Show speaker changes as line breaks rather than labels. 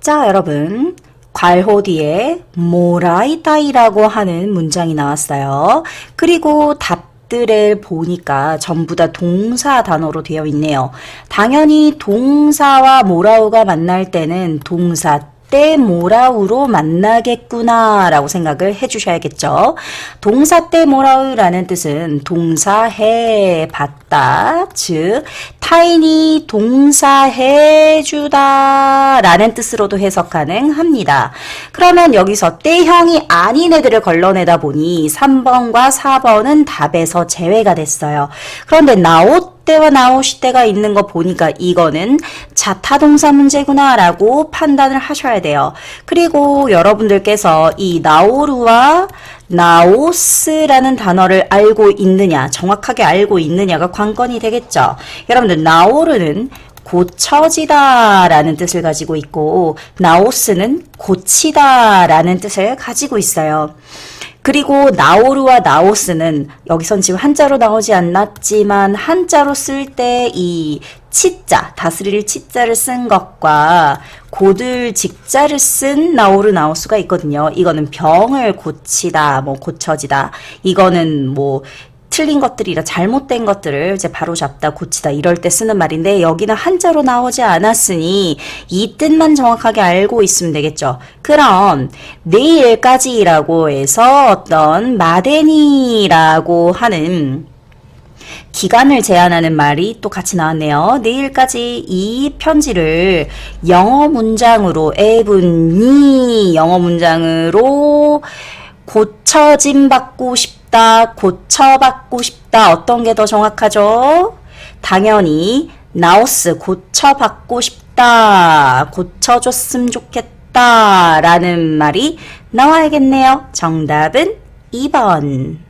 자, 여러분. 괄호 뒤에 모라이타이라고 하는 문장이 나왔어요. 그리고 답들을 보니까 전부 다 동사 단어로 되어 있네요. 당연히 동사와 모라우가 만날 때는 동사 때 모라우로 만나겠구나라고 생각을 해주셔야겠죠. 동사 때 모라우라는 뜻은 동사해 봤다, 즉 타인이 동사해 주다 라는 뜻으로도 해석 가능합니다. 그러면 여기서 때형이 아닌 애들을 걸러내다 보니 3번과 4번은 답에서 제외가 됐어요. 그런데 나옷 때와 나오시 때가 있는 거 보니까 이거는 자타동사 문제구나 라고 판단을 하셔야 돼요. 그리고 여러분들께서 이 나오루와 나오스라는 단어를 알고 있느냐, 정확하게 알고 있느냐가 관건이 되겠죠. 여러분들 나오르는 고쳐지다 라는 뜻을 가지고 있고 나오스는 고치다 라는 뜻을 가지고 있어요. 그리고 나오르와 나오스는 여기선 지금 한자로 나오지 않았지만 한자로 쓸 때 이 치자, 다스릴 치자를 쓴 것과 고들 직자를 쓴 나오르 나오스가 있거든요. 이거는 병을 고치다, 뭐 고쳐지다. 이거는 뭐 틀린 것들이라 잘못된 것들을 이제 바로 잡다 고치다 이럴 때 쓰는 말인데 여기는 한자로 나오지 않았으니 이 뜻만 정확하게 알고 있으면 되겠죠. 그럼 내일까지라고 해서 어떤 마데니라고 하는 기간을 제한하는 말이 또 같이 나왔네요. 내일까지 이 편지를 영어 문장으로 에분니 영어 문장으로 고쳐짐 받고 싶다, 고쳐받고 싶다. 어떤 게 더 정확하죠? 당연히 나우스 고쳐받고 싶다, 고쳐줬으면 좋겠다 라는 말이 나와야겠네요. 정답은 2번.